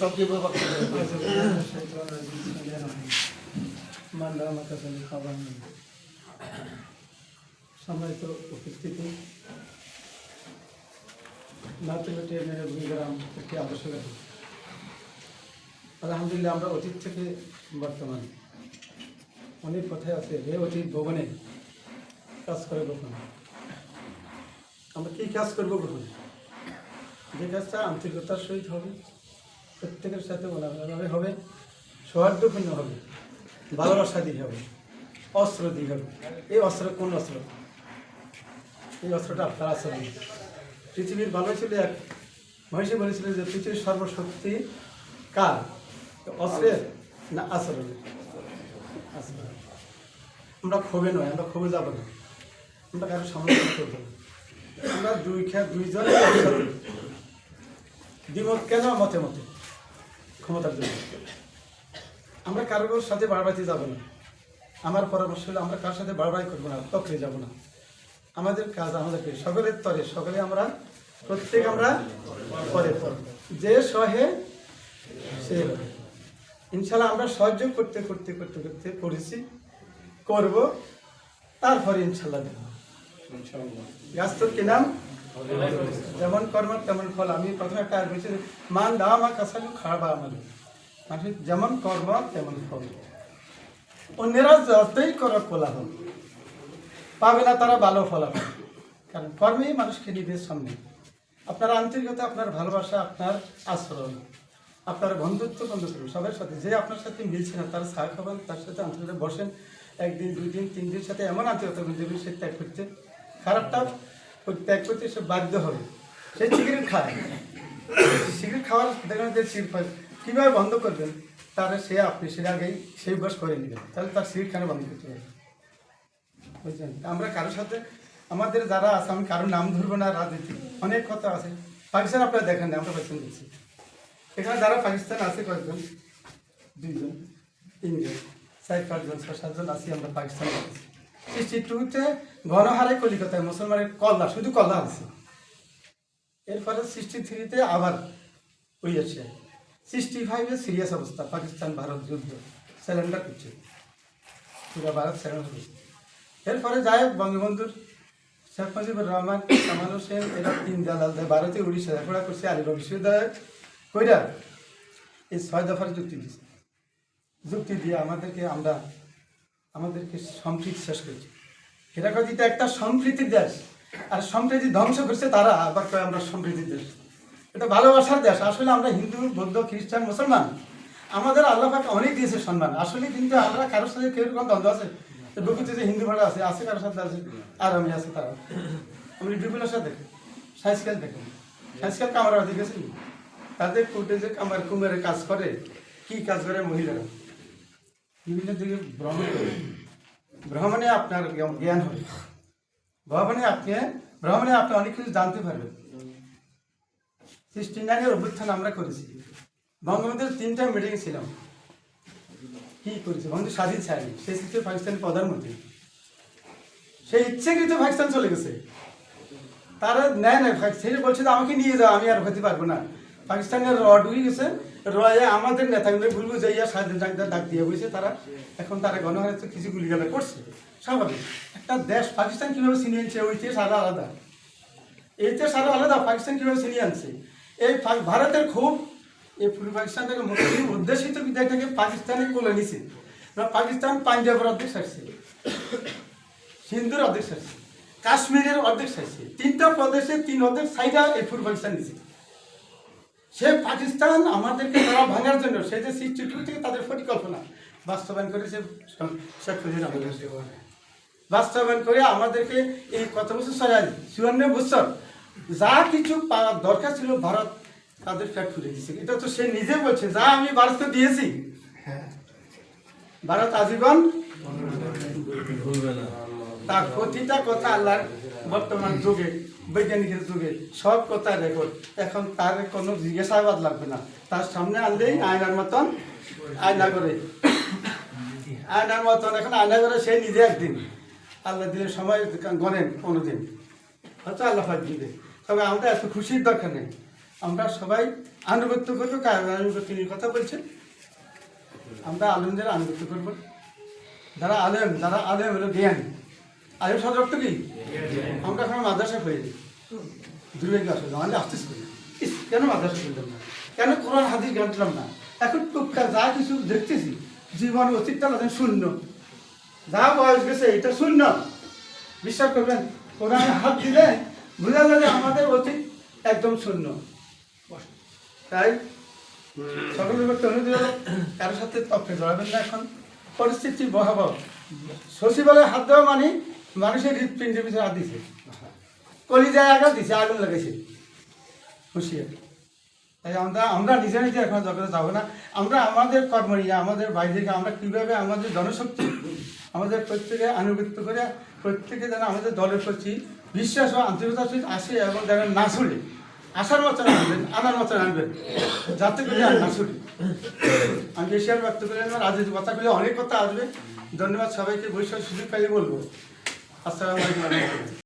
চৌকি সম্মানিত উপস্থিতি গ্রাম একটি আবশ্যক আলহামদুলিল্লাহ, আমরা অতীত থেকে বর্তমান। অনেক কথাই আছে, হে অতীত ভবনে, কাজ করে কখন? আমরা কী কাজ করব কখন? যে কাজটা আন্তরিকতার সহিত হবে প্রত্যেকের সাথে ওলাভাবে হবে। সৌহার্দ্যপূর্ণ হবে, ভালোবাসা দিয়ে হবে, অস্ত্র দিয়ে হবে। এই অস্ত্র কোন অস্ত্র? এই অস্ত্রটা আপনার আচরণ পৃথিবীর ভালো ছিল এক মহিষী বলেছিল যে পৃথিবীর সর্বশক্তি কার? অস্ত্রের না আচরণ। আমরা ক্ষোভে নয়, আমরা ক্ষোভে যাব না। আমরা কারও সমালোচনা করব আমরা দুই খে দুইজন দ্বিমত কেন মতে মতে ক্ষমতার জন্য আমরা কারোর সাথে বাড়বাড়িতে যাব না। আমার পরামর্শ হলো আমরা কার সাথে বাড়বাড়ি করব না তকরে যাব না। আমাদের কাজ আমাদেরকে সকলের তরে সকলে আমরা প্রত্যেক আমরা পরে পরে। যে সহে সে। ইনশাল্লাহ আমরা সহযোগ করতে করতে করতে করতে করেছি করব তারপরে ইনশাল্লাহ দেব। গাছ তোর কি নাম? যেমন কর্ম, তেমন ফল। আমি প্রথমে একটা বলছি মান দাওয়া মা কাসালু খাওয়া আমার মানে যেমন কর্ম, তেমন ফল। অন্যেরা যতই করো কোলাহল, পাবে না তারা ভালো ফলাফল। কারণ কর্মেই মানুষকে নিজের সামনে আপনার আন্তরিকতা, আপনার ভালোবাসা, আপনার আচরণ, আপনার বন্ধুত্ব বন্ধুত্ব, সবার সাথে যে আপনার সাথে মিলছে না, তার সাহায্য খাবেন তার সাথে আন্তরিকতা, বসেন, একদিন, দুই দিন, তিন দিনের সাথে এমন আন্তরিকতা বুঝবে সে ত্যাগ করতে খারাপটা ত্যাগ করতে সে বাধ্য হবে। সে সিগারেট খায় সিগারেট খাওয়ার দেখবেন যে কীভাবে বন্ধ করবেন? তাহলে সে আপনি সে আগেই সেই অভ্যাস করে নেবেন। তাহলে তার সিগারেট খানা বন্ধ করতে হবে বুঝলেন? আমরা কারোর সাথে, আমাদের যারা আছে, আমি কারোর নাম ধরবো না, রাজনীতি, অনেক কথা আছে। পাকিস্তান আপনারা দেখেন না আমরা পাকিস্তান দেখছি। এখানে যারা পাকিস্তান আছে কয়েকজন, দুইজন, তিনজন, চার পাঁচজন, ছয় সাতজন আছি আমরা পাকিস্তান সিক্সটি টুতে গণহারে কলিকাতায় মুসলমানের কল্লা শুধু কল্লা আছে এরপরে সিক্সটি থ্রিতে আবার ওই আছে সিক্সটি ফাইভে সিরিয়াস অবস্থা, পাকিস্তান, ভারত যুদ্ধ, সিলিন্ডার করছে পুরো ভারত সিলিন্ডার করছে এরপরে যায় হোক বঙ্গবন্ধুর শেখ মুজিবুর রহমান কামাল হোসেন এরা তিন দালাল দেয়। ভারতে উড়িষ্যা লেখাপড়া করছে, আলিগড় বিশ্ববিদ্যালয় কইরা এই ছয় দফার যুক্তি দিচ্ছে যুক্তি দিয়ে আমাদেরকে আমরা আমাদেরকে সম্প্রীতি শেষ করেছি। এরা কথা একটা সম্প্রীতির দেশ, আর সম্প্রীতি ধ্বংস করছে তারা, আবার কয় আমরা সম্প্রীতির দেশ? এটা ভালোবাসার দেশ। আসলে আমরা হিন্দু, বৌদ্ধ, খ্রিস্টান, মুসলমান। আমাদের আল্লাহ পাক অনেক দিয়েছে সম্মান। আসলে কিন্তু আমরা কারোর সাথে কেউ কোনো দ্বন্দ্ব আছে? বুকুতে যে হিন্দু ভাড়া আছে আছে কারোর সাথে আছে? আর আমি আছে তারা আমি বিপুলের সাথে দেখি। সাইজকাল দেখেন সাইজকাল কামারা দেখেছি তাদের কোর্টে যে কামার কুমারে কাজ করে। কি কাজ করে মহিলারা? বিভিন্ন দিকে আপনার জ্ঞান- হবে। ভ্রমণে আপনি ভ্রমণে আপনি অনেক কিছু জানতে পারবেন। সিক্সটি নাইনের অভ্যুত্থান আমরা করেছি। বঙ্গবন্ধুর তিনটা মিটিং ছিলাম কি করেছে? বঙ্গবন্ধু স্বাধীন ছাড়েনি। সে ছিল পাকিস্তানের প্রধানমন্ত্রী। সে ইচ্ছেকৃত পাকিস্তান চলে গেছে। তারা নেয় না, সে বলছে আমাকে নিয়ে যাও, আমি আর হতে পারব না। পাকিস্তানের র ঢুকে গেছে রয়ে আমাদের নেতাগুলো ভুলবু যাইয়া স্বাধীন ডাক- ডাক দিয়ে বসে তারা। এখন তারা গণহারে কিছু গুলিগালা করছে। স্বাভাবিক। একটা দেশ পাকিস্তান কীভাবে ছিনিয়ে আনছে, ওই দেশ আরও আলাদা। এই দেশ আরও আলাদা, পাকিস্তান কীভাবে ছিনিয়ে আনছে? এই ভারতের খুব এই পূর্ব পাকিস্তানটাকে মুসলিম উদ্দেশিত বিদ্যাটাকে পাকিস্তানে কোলে নিছে। না, পাকিস্তান পাঞ্জাবের অর্ধেক সারছে সিন্ধুর অর্ধেক সারছে কাশ্মীরের অর্ধেক সারছে তিনটা প্রদেশে তিন অর্ধেক সাইডা এই পূর্ব পাকিস্তান নিছে। সে পাকিস্তান আমাদেরকে তারা ভাঙার জন্য সে যে সিক্সটি টু থেকে তাদের পরিকল্পনা। বাস্তবায়ন করেছে শেখ মুজিবুর রহমান বাস্তবায়ন করে আমাদেরকে এই কত বছর সরাই চুয়ান্ন বছর যা কিছু পাওয়ার দরকার ছিল ভারত তাদের ফ্যাট খুলে দিয়েছে। এটা তো সে নিজে বলছে যা আমি ভারতকে দিয়েছি। ভারত আজীবন তার প্রতিটা কথা আল্লাহর বর্তমান যুগে, বৈজ্ঞানিকের যুগে সব কথা রেকর্ড এখন তার কোনো জিজ্ঞাসাবাদ লাগবে না। তার সামনে আনলেই আয়নার মতন আয়না করে। আয়নার মতন এখন আয়না করে সে নিজে একদিন। আল্লাহ দিলে সময় গণেন কোনো দিন হয়তো আল্লাহ পাক দিবে। তবে আমরা এত খুশির দরকার নেই। আমরা সবাই আনুগত্য করব, কার আনুগত্য নিয়ে কথা বলছেন? আমরা আলেমদের আনুগত্য করব। যারা আলেম যারা আলেম হলো জ্ঞানী। আলেম সদর অর্থ কি? আমরা এখন মাদ্রাসা হয়ে যাই দুর্ভাগ্য আসলে আমাদের আসতেছি। কেন মাদ্রাসা করলাম না? কেন কোরআন, হাদিস জানলাম না? এখন টুকটা যা কিছু দেখতেছি, জীবন অতীতটা লাগে শূন্য। যা বয়স গেছে, এটা শূন্য। বিশ্বাস করবেন কোরআনে হাত দিলে বোঝা যাবে আমাদের অতীত একদম শূন্য। তাই সকলের করতে অনুরোধ কারোর সাথে তর্কে জড়াবেন না এখন। পরিস্থিতি ভয়াবহ। সচিবালয়ে হাত দেওয়া মানে মানুষের হৃৎপিণ্ডের পিছনে হাত দিছে। কলিজায় আঘাত দিছে, আগুন লাগাইছে হুঁশিয়ার তাই আমরা আমরা নিজে নিজে এখন জগতে যাব না, আমরা আমাদের কর্ম নিয়ে আমাদের বাইরেকে আমরা কীভাবে আমাদের জনশক্তি, আমাদের প্রত্যেকে আনুগত্য করে, প্রত্যেকে যেন আমাদের দলের প্রতি বিশ্বাস ও আন্তরিকতার সহিত আসে এবং যেন না ছুড়ে আসার মতন আনবেন, আনার মতন আনবেন, যাতে করে আর না ছুটে। আমি বেশি আর ব্যক্ত করে আজ কথাগুলো অনেক কথা আসবে। ধন্যবাদ সবাইকে, বৈশাখ সুযোগ পাইলে বলব। আসসালামু আলাইকুম